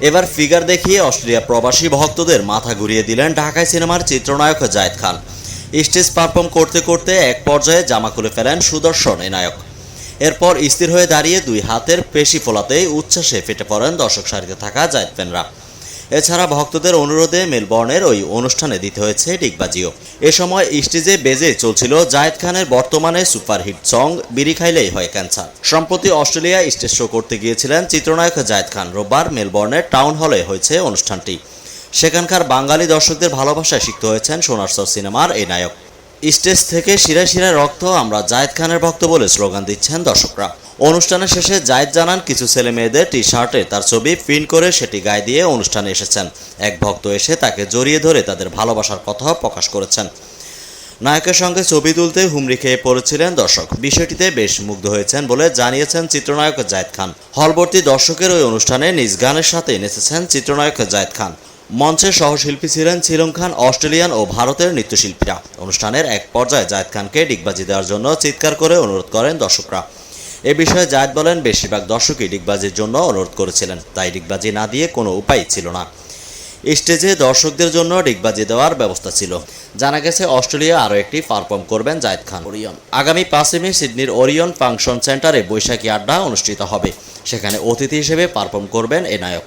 এবার ফিগার দেখিয়ে অস্ট্রেলিয়া প্রবাসী ভক্তদের মাথা ঘুরিয়ে দিলেন ঢাকায় সিনেমার চিত্রনায়ক জায়েদ খান। স্টেজ পারফর্ম করতে করতে এক পর্যায়ে জামা খুলে ফেলেন সুদর্শন এ নায়ক। এরপর স্থির হয়ে দাঁড়িয়ে দুই হাতের পেশি ফোলাতেই উচ্ছ্বাসে ফেটে পড়েন দর্শক সারিতে থাকা জায়দ ফ্যানরা এছাড়া ভক্তদের অনুরোধে মেলবর্নের ওই অনুষ্ঠানে দিতে হয়েছে ডিগবাজিও। এ সময় স্টেজে বেজে চলছিল জায়েদ খানের বর্তমানে সুপারহিট সং, বিড়ি খাইলেই হয় ক্যান্সার। সম্প্রতি অস্ট্রেলিয়া স্টেজ শো করতে গিয়েছিলেন চিত্রনায়ক জায়েদ খান। রোববার মেলবর্নের টাউন হলে হয়েছে অনুষ্ঠানটি। সেখানকার বাঙালি দর্শকদের ভালোবাসায় শিখতে হয়েছেন সোনারসর সিনেমার এই নায়ক। স্টেজ থেকে শিরায় শিরায় রক্ত আমরা জায়েদ খানের ভক্ত বলে স্লোগান দিচ্ছেন দর্শকরা। অনুষ্ঠানের শেষে জায়েদ জানান, কিছু ছেলে মেয়েদের টি শার্টে তার ছবি প্রিন্ট করে সেটি গায়ে দিয়ে অনুষ্ঠানে এসেছেন। এক ভক্ত এসে তাকে জড়িয়ে ধরে তাদের ভালোবাসার কথা প্রকাশ করেছেন। নায়কের সঙ্গে ছবি তুলতে হুমড়ি খেয়ে পড়েছিলেন দর্শক। বিষয়টিতে বেশ মুগ্ধ হয়েছেন বলে জানিয়েছেন চিত্রনায়ক জায়েদ খান। হলবর্তী দর্শকের ওই অনুষ্ঠানে নিজ গানের সাথে নেচেছেন চিত্রনায়ক জায়েদ খান। মঞ্চের সহশিল্পী ছিলেন ছিলম খান, অস্ট্রেলিয়ান ও ভারতের নৃত্যশিল্পীরা। অনুষ্ঠানের এক পর্যায়ে জায়েদ খানকে ডিগবাজি দেওয়ার জন্য চিৎকার করে অনুরোধ করেন দর্শকরা। এ বিষয়ে জায়েদ বলেন, বেশিরভাগ দর্শকই ডিগবাজির জন্য অনুরোধ করেছিলেন, তাই ডিগবাজি না দিয়ে কোনো উপায় ছিল না। স্টেজে দর্শকদের জন্য ডিগবাজি দেওয়ার ব্যবস্থা ছিল। জানা গেছে, অস্ট্রেলিয়া আরও একটি পারফর্ম করবেন জায়েদ খান। ওরিয়ন আগামী পাঁচই মে সিডনির ওরিয়ন ফাংশন সেন্টারে বৈশাখী আড্ডা অনুষ্ঠিত হবে। সেখানে অতিথি হিসেবে পারফর্ম করবেন এ নায়ক।